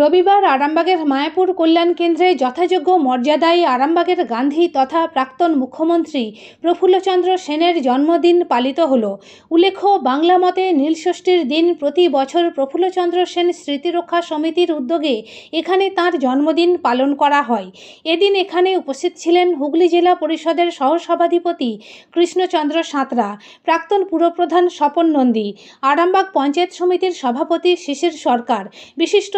রবিবার আরামবাগের মায়াপুর কল্যাণ কেন্দ্রে যথাযোগ্য মর্যাদায় আরামবাগের গান্ধী তথা প্রাক্তন মুখ্যমন্ত্রী প্রফুল্লচন্দ্র সেনের জন্মদিন পালিত হলো। উল্লেখ্য, বাংলা মতে নীলষষ্ঠীর দিন প্রতি বছর প্রফুল্লচন্দ্র সেন স্মৃতিরক্ষা সমিতির উদ্যোগে এখানে তার জন্মদিন পালন করা হয়। এদিন এখানে উপস্থিত ছিলেন হুগলি জেলা পরিষদের সহসভাধিপতি কৃষ্ণচন্দ্র সাঁতরা, প্রাক্তন পুরপ্রধান স্বপন নন্দী, আরামবাগ পঞ্চায়েত সমিতির সভাপতি শিশির সরকার, বিশিষ্ট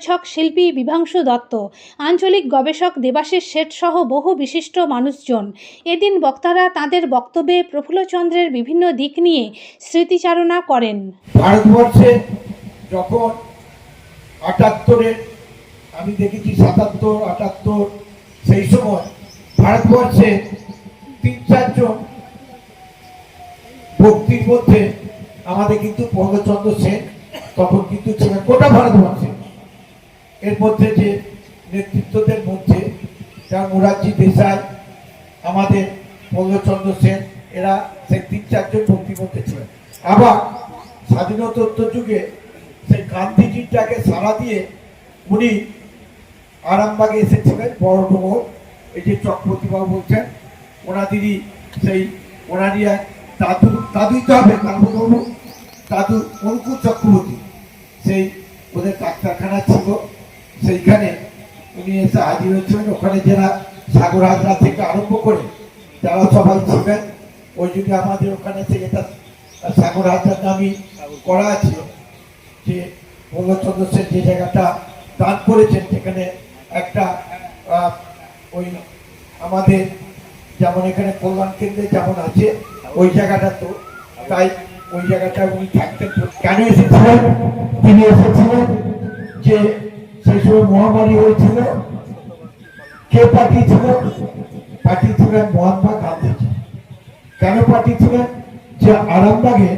শব্দছক শিল্পী বিভাংশু দত্ত, আঞ্চলিক গবেষক দেবাশিস শেঠ সহ বহু বিশিষ্ট মানুষজন। এদিন বক্তারা তাদের বক্তব্যে প্রফুল্লচন্দ্রের বিভিন্ন দিক নিয়ে স্মৃতিচারণা করেন। ভারতবর্ষে যখন আটাত্তরের, আমি দেখেছি সাতাত্তর, আটাত্তর, সেই সময় ভারতবর্ষে তিন চারজন ভক্তির মধ্যে আমাদের কিন্তু পঙ্গচন্দ্র সেন তখন কিন্তু ছিলেন গোটা ভারতবর্ষে। এর মধ্যে যে নেতৃত্বদের মধ্যে যেমন মুরারজি দেশাই, আমাদের পঙ্গচন্দ্র সেন, এরা সেই তিন চারজন ভক্তির মধ্যে ছিলেন। আবার স্বাধীনতোত্তর যুগে সেই গান্ধীজিটাকে সারা দিয়ে উনি আরামবাগে এসেছিলেন বড় ডোমর এই যে চক্রবর্তীবাবু বলছেন, ওনাদেরই সেই, ওনারই এক দাদু দাদুই তো হবে কালবাবু দাদু অঙ্কুর চক্রবর্তী, সেই ওদের ডাক্তারখানা ছিল। সেইখানে উনি এসে হাজির হয়েছিলেন। ওখানে যারা সাগর হাজরা থেকে আরম্ভ করে যারা সবাই ছিলেন, ওই যুগে আমাদের ওখানে থেকে এটা সাগর হাজার নামই করা আছে। যে পূর্ণচন্দ্র সেন যে জায়গাটা দান করেছেন, সেখানে একটা ওই আমাদের যেমন এখানে কল্যাণ কেন্দ্রে যেমন আছে, ওই জায়গাটা তো তাই ওই জায়গাটা উনি থাকতেন। কেন এসেছিলেন? তিনি এসেছিলেন যে সেই সময় মহামারী হয়েছিল। কে পাঠিয়েছিল? পাঠিয়েছিলেন মহাত্মা গান্ধীজি। কেন পাঠিয়েছিলেন? যে আরামবাগে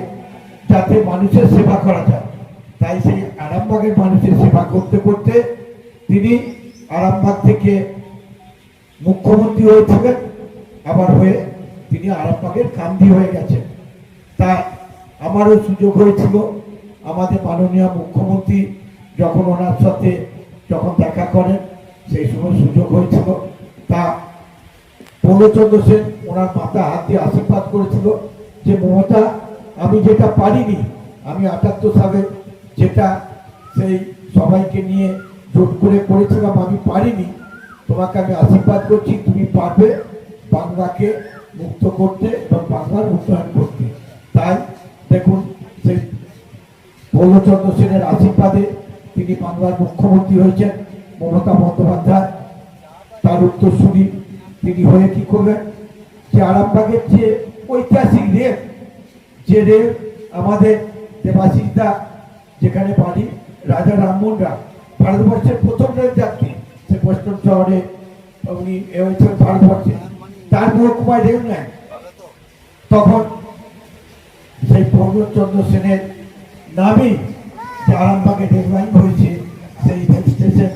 যাতে মানুষের সেবা করা যায়। তাই সেই আরামবাগের মানুষের সেবা করতে করতে তিনি আরামবাগ থেকে মুখ্যমন্ত্রী হয়েছিলেন। আবার হয়ে তিনি আরামবাগের কান্দি হয়ে গেছেন। তা আমারও সুযোগ হয়েছিল। আমাদের মাননীয় মুখ্যমন্ত্রী যখন ওনার সাথে যখন দেখা করেন সেই সময় সুযোগ হয়েছিল। তা পূর্ণচন্দ্র সেন ওনার মাথা হাত দিয়ে আশীর্বাদ করেছিল যে, মমতা, আমি যেটা পারিনি, আমি আটাত্তর সালে যেটা সেই সবাইকে নিয়ে জোট করে করেছিলাম, আমি পারিনি। তোমাকে আমি আশীর্বাদ করছি, তুমি পারবে বাংলাকে মুক্ত করতে এবং বাংলার উন্নয়ন করতে। তাই দেখুন, সেই পূর্ণচন্দ্র সেনের আশীর্বাদে তিনি বাংলার মুখ্যমন্ত্রী হয়েছেন, মমতা বন্দ্যোপাধ্যায়। তার উত্তরসূরি তিনি হয়ে কি করবেন যে আরামবাগের যে ঐতিহাসিক রেল, যে রেল আমাদের দেবাশিসদা যেখানে বাড়ি, রাজা রামমোহন রায়, ভারতবর্ষের প্রথম রেল যাত্রী, সে পশ্চিম শহরে উনি হয়েছেন ভারতবর্ষে। তার মহকুমায় রেল নেয়। তখন সেই পূর্ণচন্দ্র সেনের নামেই যে আরামবাগে রেল লাইন হয়েছে সেই রেল স্টেশন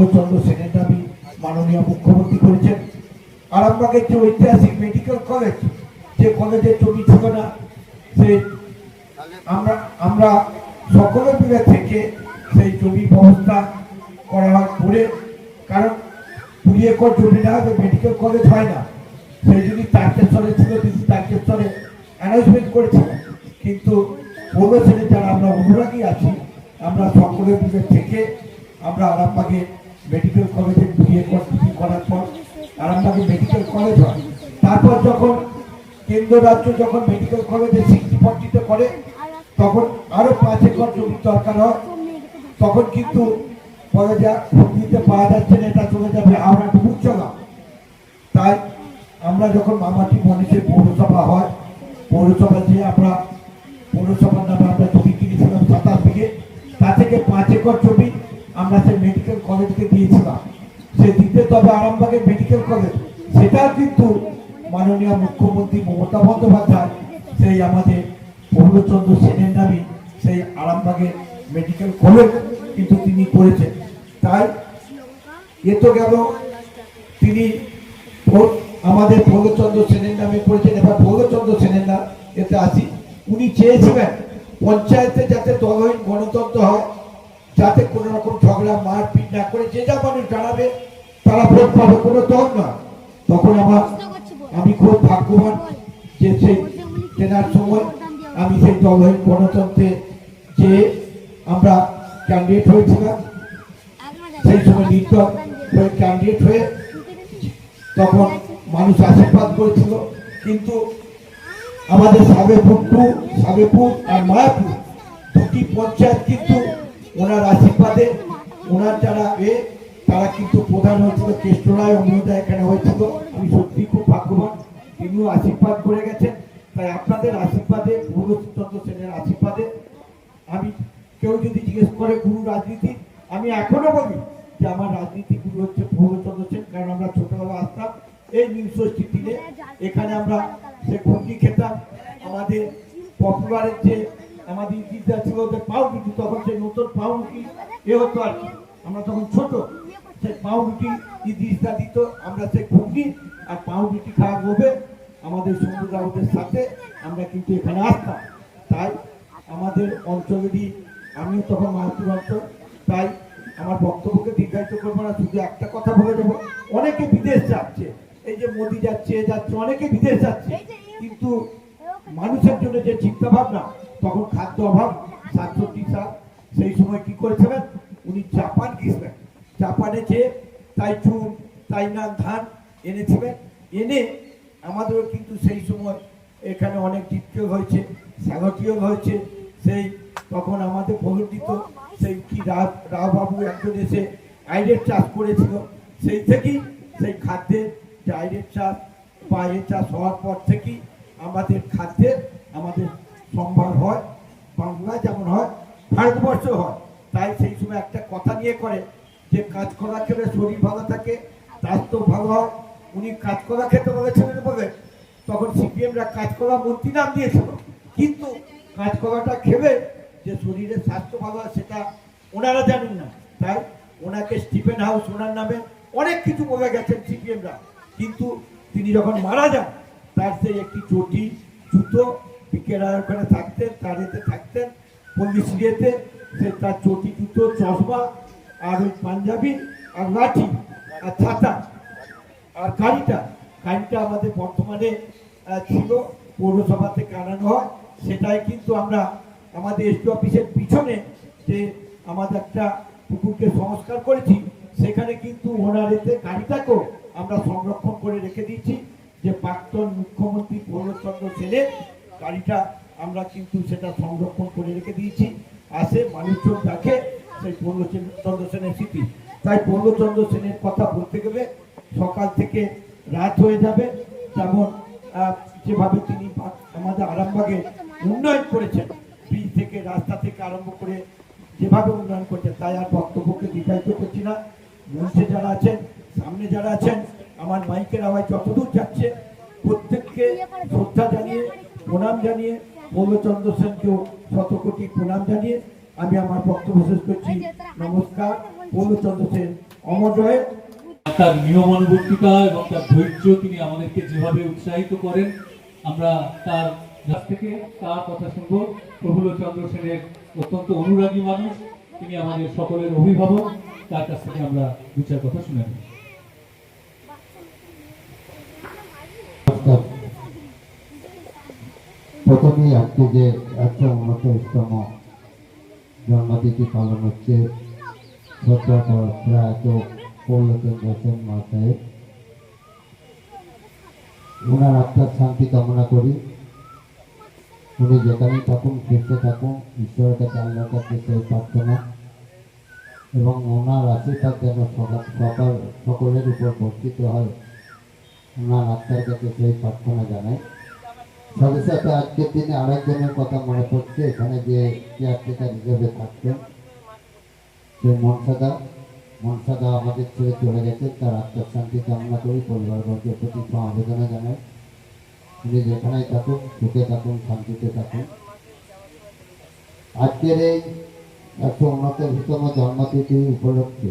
পূর্ণচন্দ্র সেনের নামই মাননীয় মুখ্যমন্ত্রী করেছেন। আরামবাগের যে ঐতিহাসিক মেডিকেল কলেজ যে কলেজের জমি ছিল না সেই আমরা আমরা সকলের মিলে থেকে সেই জমি ব্যবস্থা করা হয় করে, কারণ কুড়ি একর জমি না মেডিকেল কলেজ হয় না। সেই জন্য তারকেশ্বরে ছিল, তিনি তারকেশ্বরে অ্যানাউন্সমেন্ট করেছিলেন। কিন্তু শ্রেণির যারা আমরা অনুরাগী আছি, আমরা সকলের মিলে থেকে আমরা আরামবাগে মেডিকেল কলেজে বিয়ে করার পর আরামবাগে মেডিকেল কলেজ হয়। তারপর যখন কেন্দ্র রাজ্য যখন মেডিকেল কলেজে সিক্সটি ফর্টিতে করে, তখন আরও পাঁচ একর জমি দরকার হয়। তখন কিন্তু বলে যা পাওয়া যাচ্ছে না, এটা চলে যাবে হাওড়া ডুবুরচলা তাই আমরা যখন মামাটি মনীষের পৌরসভা হয় পৌরসভা যে আমরা, পৌরসভার নামে আমরা জমি কিনেছিলাম সাতাশ বিঘে, তা থেকে পাঁচ একর জমি আমরা সেই মেডিকেল কলেজকে দিয়েছিলাম। সে দিতে তবে আরামবাগের মেডিকেল কলেজ সেটা কিন্তু মাননীয় মুখ্যমন্ত্রী মমতা বন্দ্যোপাধ্যায়, সেই আমাদের পূর্ণচন্দ্র সেনের নামে সেই আরামবাগের মেডিকেল কলেজ কিন্তু তিনি করেছেন। তাই এ তো গেল, তিনি আমাদের ভোগচন্দ্র সেনের নামে করেছেন। এবার ভোগচন্দ্র সেনের নাম, এতে আসি। উনি চেয়েছিলেন, পঞ্চায়েতে যাতে দলহীন গণতন্ত্র হয় যাতে কোনো রকম ঝগড়া মারপিট না করে যে যা মানুষ জানাবে তারা ভোট পাবে কোনো দল না তখন আমার আমি খুব ভাগ্যবান যে সেই কেনার সময় আমি সেই দলহীন গণতন্ত্রে যে আমরা ক্যান্ডিডেট হয়েছিলাম সেই সময় নির্দল হয়ে ক্যান্ডিডেট হয়ে তখন মানুষ আশীর্বাদ করেছিল। কিন্তু আমাদের সাবেপুর টু সাবেপুর আর মায়াপুর দুটি পঞ্চায়েত কিন্তু ওনার আশীর্বাদে, ওনার যারা এ, তারা কিন্তু প্রধান হয়েছিল কেষ্টরায় অমৃতা এখানে হয়েছিল। আমি সত্যি খুব ভাগ্যবান, তিনিও আশীর্বাদ করে গেছেন। তাই আপনাদের আশীর্বাদে, গুরুচন্দ্র সেনের আশীর্বাদে, আমি কেউ যদি জিজ্ঞেস করে গুরু রাজনীতি, আমি এখনও বলি যে আমার রাজনীতি গুরু হচ্ছে ভগতচন্দ্র সেন, কারণ আমরা ছোটবেলা আসতাম এই নিউজটি দিনে এখানে আমরা সে ঘুগনি খেতাম, আমাদের পপুলারের যে, আমাদের ইতিহাস ছিল যে পাউরুটি তখন নতুন পাউরুটি এ হতো আর আমরা তখন ছোট সেই পাউরুটি ইতিহাসটা দিত, আমরা সেই ঘুগনি আর পাউরুটি খাওয়া হবে আমাদের সমুদ্রের সাথে আমরা কিন্তু এখানে আসতাম। তাই আমাদের অঞ্চলেরই, আমিও তখন মায়াপুর তাই আমার বক্তব্যকে দীর্ঘায়িত করব না, শুধু একটা কথা বলে দেবো। অনেকে বিদেশ যাচ্ছে, এই যে মোদি যাচ্ছে যাচ্ছে, অনেকে বিদেশ যাচ্ছে, কিন্তু মানুষের জন্য যে চিন্তা ভাবনা তখন খাদ্য অভাব সাতষট্টি সাল সেই সময় কি করেছিলেন? উনি জাপান গিয়েছিলেন। জাপানে যে তাই চুন, তাই না ধান এনেছিলেন। এনে আমাদেরও কিন্তু সেই সময় এখানে অনেক দ্বিতীয় হয়েছে, স্বাগতীয় হয়েছে। সেই তখন আমাদের দিত সেই কি রাও রাওবাবু একজন এসে আইডের চাষ করেছিল। সেই থেকেই সেই খাদ্যের যে আইডের চাষ বা এ চাষ হওয়ার পর থেকেই আমাদের খাদ্যের আমাদের সম্ভার হয়। বাংলা যেমন হয় ভারতবর্ষ হয়। তাই সেই সময় একটা কথা নিয়ে করে যে কাজ করা খেলে শরীর ভালো থাকে, স্বাস্থ্য ভালো হয়। উনি কাজ করা খেতে বলেছিলেন বলে তখন সিপিএমরা কাজ করা মন্ত্রী নাম দিয়েছিল। কিন্তু কাজ করাটা খেলে যে শরীরের স্বাস্থ্য ভালো হয় সেটা ওনারা জানেন না। তাই ওনাকে স্টিফেন হাউস ওনার নামে অনেক কিছু বলে গেছেন সিপিএমরা। কিন্তু তিনি যখন মারা যান, তার সেই একটি চটি, জুতো, বিকেল ওখানে থাকতেন, তার থাকতেন। পল্লী সিরিয়াতে সে তার চটি জুতো চশমা আর ওই পাঞ্জাবি আর লাঠি আর ছাতা আর গাড়িটা। গাড়িটা আমাদের বর্তমানে ছিল, পৌরসভা থেকে আনানো হয়। সেটাই কিন্তু আমরা আমাদের এসপি অফিসের পিছনে যে আমাদের একটা পুকুরকে সংস্কার করেছি, সেখানে কিন্তু ওনার এতে গাড়িটাকেও আমরা সংরক্ষণ করে রেখে দিয়েছি। যে প্রাক্তন মুখ্যমন্ত্রী পৌরচন্দ্র সেনের গাড়িটা আমরা কিন্তু সেটা সংরক্ষণ করে রেখে দিয়েছি। আসে মানুষজন দেখে সেই পূর্ণচন্দ্র সেনের স্মৃতি। তাই পূর্ণচন্দ্র সেনের কথা বলতে গেলে সকাল থেকে রাত হয়ে যাবে। যেমন যেভাবে তিনি আমাদের আরামবাগে উন্নয়ন করেছেন। ব্রিজ থেকে, রাস্তা থেকে আরম্ভ করে যেভাবে উন্নয়ন করেছেন, তাই আর বক্তব্যকে দীর্ঘায়িত করছি না। মঞ্চে যারা আছেন, সামনে যারা আছেন, আমার মাইকের আওয়াজ যতদূর যাচ্ছে, প্রত্যেককে শ্রদ্ধা জানিয়ে, প্রণাম জানিয়ে পৌলচন্দ্র সেনকেও শত কোটি প্রণাম জানিয়ে আমি আমার বক্তব্য শেষ করছি। নমস্কার পৌলচন্দ্র সেন অমর রয়ে তার নিয়মানুবর্তিতা এবং তার ধৈর্য তিনি আমাদেরকে যেভাবে উৎসাহিত করেন, আমরা তার কাছ থেকে তার কথা শুনব। প্রফুল্ল চন্দ্র সেনের অত্যন্ত অনুরাগী মানুষ, তিনি আমাদের সকলের অভিভাবক, তার কাছ থেকে আমরা দু কথা শুনে নেব নমস্কার। প্রথমেই আজকে যে একশো উনত্রিশতম জন্মতিথি পালন হচ্ছে, শ্রদ্ধা প্রয়াত পৌলচন্দ্র ওনার আত্মার শান্তি কামনা করি। উনি যেখানেই থাকুন, সুস্থ থাকুন, ঈশ্বরের কাছে আল্লাহর কাছে সেই প্রার্থনা। এবং ওনার আশীর্বাদ যেন সকা- সকলের উপর বর্ষিত হয়। ওনার আত্মার কাছে সেই প্রার্থনা জানাই। সাথে সাথে আজকের দিনে আরেকজনের কথা মনে পড়ছে, এখানে যে কেয়ারটেকার হিসেবে থাকতেন, সেই মনসাদা। মনসাদা আমাদের ছেড়ে চলে গেছে, তার আত্মার শান্তি কামনা করি, পরিবারবর্গের প্রতি সমবেদনা জানাই। উনি যেখানেই থাকুন, সুখে থাকুন, শান্তিতে থাকুন। আজকের এই একশো উনত্রিশতম জন্মতিথি উপলক্ষে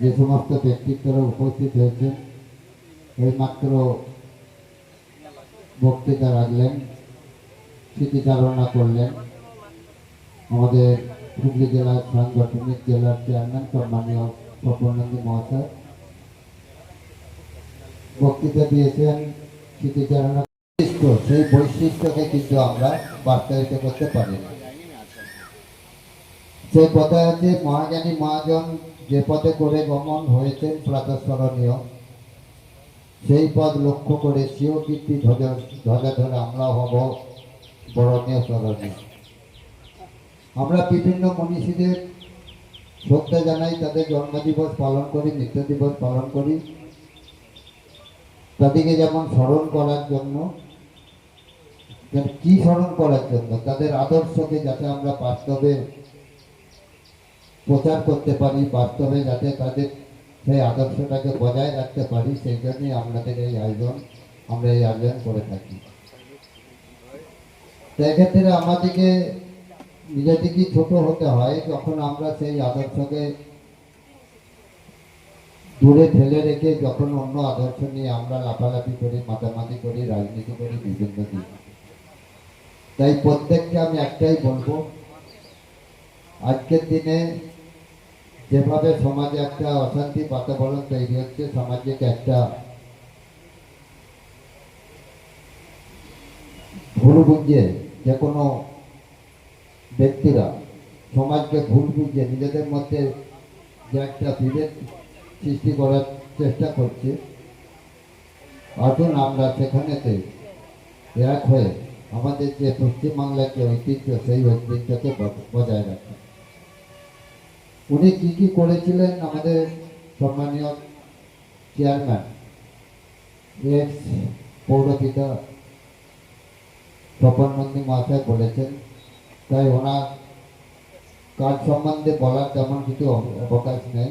যে সমস্ত ব্যক্তিত্বরা উপস্থিত হয়েছেন এইমাত্র বক্তৃতা রাখলেন, স্মৃতিচারণা করলেন। আমাদের হুগলি জেলার সাংগঠনিক জেলার চেয়ারম্যান সম্মানীয় স্বপনন্দী মহাশয় বক্তৃতা দিয়েছেন, স্মৃতিচারণা সেই বৈশিষ্ট্যকে কিন্তু আমরা বাস্তবায়িত করতে পারি না। সেই পথে আছে, মহাজ্ঞানী মহাজন যে পথে করে গমন হয়েছেন, প্রাতঃস্মরণীয়। সেই পদ লক্ষ্য করে স্বীয় কীর্তি ধ্বজা ধ্বজা ধরে আমরা হব বরণীয় স্মরণীয় আমরা বিভিন্ন মনীষীদের শ্রদ্ধা জানাই, তাদের জন্মদিবস পালন করি মৃত্যু দিবস পালন করি। তাদেরকে যেমন স্মরণ করার জন্য কি স্মরণ করার জন্য? তাদের আদর্শকে যাতে আমরা বাস্তবে প্রচার করতে পারি, বাস্তবে যাতে তাদের সেই আদর্শটাকে বজায় রাখতে পারি, সেই জন্যই আমাদের এই আয়োজন, আমরা এই আয়োজন করে থাকি। তো এক্ষেত্রে আমাদেরকে নিজে থেকেই ছোট হতে হয়, যখন আমরা সেই আদর্শকে দূরে ঠেলে রেখে যখন অন্য আদর্শ নিয়ে আমরা লাফালাফি করি, মাতামাতি করি, রাজনীতি করি, বিভিন্ন দিক। তাই প্রত্যেককে আমি একটাই বলব, আজকের দিনে যেভাবে সমাজে একটা অশান্তি বাতাবরণ তৈরি হচ্ছে সামাজিক একটা ভুল বুঝিয়ে যে কোনো ব্যক্তিরা সমাজকে ভুল বুঝিয়ে নিজেদের মধ্যে যে একটা বিভেদ সৃষ্টি করার চেষ্টা করছে, আসুন আমরা সেখানেতে এক হয়ে আমাদের যে পশ্চিমবাংলার যে ঐতিহ্য, সেই ঐতিহ্যকে বজায় রাখি। উনি কি কি করেছিলেন আমাদের সম্মানীয় চেয়ারম্যান? এক্স পৌরপিতা স্বপন নন্দী মহাশয় বলেছেন, তাই ওনার কাজ সম্বন্ধে বলার তেমন কিছু অব- অবকাশ নেই।